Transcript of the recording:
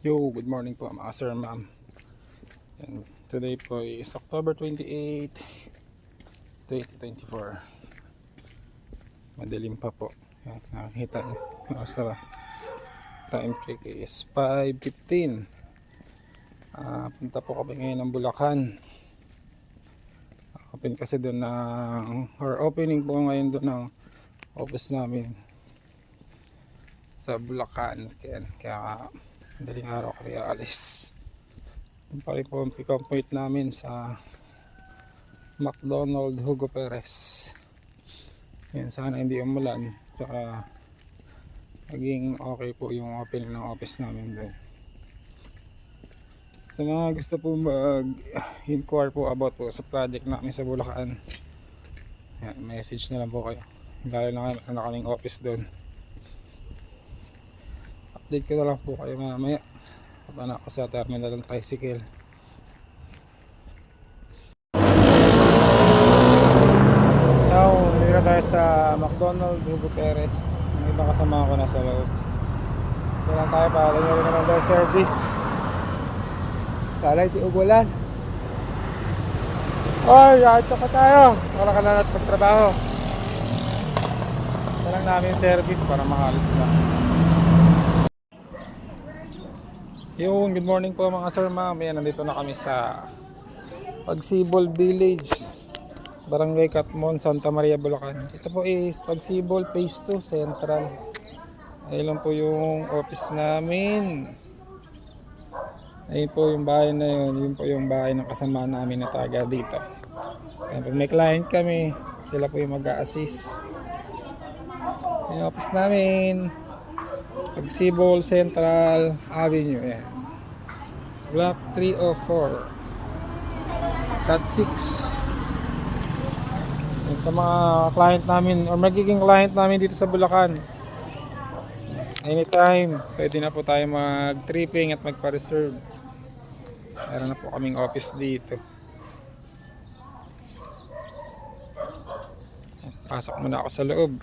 Yo, good morning po mga sir ma'am. And today po is October 28, 2024. Madilim pa po. Yan, nakakita niyo. Basta time check is 5.15. Ah, punta po kami ngayon ng Bulacan. Open kasi doon ng, or opening po ngayon doon ng office namin sa Bulacan. Kaya, kaya Daling araw kami aalis. Yung pa po ang pick-up point namin sa McDonald Hugo Perez. Yan, sana hindi umulan. Tsaka maging okay po yung opening ng office namin doon. Sa mga gusto po mag-inquire po about po sa project namin sa Bulacan, yan, message na lang po kayo. Lalo na na kaming office doon update ko na lang po kayo mamaya. Punta na ako sa terminal ng tricycle. Now nandito na tayo sa McDonald Hugo Perez. Yung ibang kasama ko nasa loob. Ito lang tayo para rin naman daw service. Talay, di ugulan. Oy, ato ka tayo. Wala ka na natin magtrabaho Ito lang namin service para makalis na Yung good morning po mga sir ma'am. Yan, nandito na kami sa Pagsibol Village. Barangay Katmon, Santa Maria, Bulacan. Ito po is Pagsibol Phase 2 Central. Ayun lang po yung office namin. Ayun po yung bahay na yun. Yun po yung bahay ng kasama namin na taga dito. Ayan, pag may client kami, sila po yung mag-a-assist. Yung office namin. Pagsibol Central Avenue. Ayan. Block 304. Dot 6. Yan sa mga client namin or magiging client namin dito sa Bulacan. Anytime, pwede na po tayo mag-tripping at magpa-reserve. Meron na po kaming office dito. Pasok muna ako sa loob.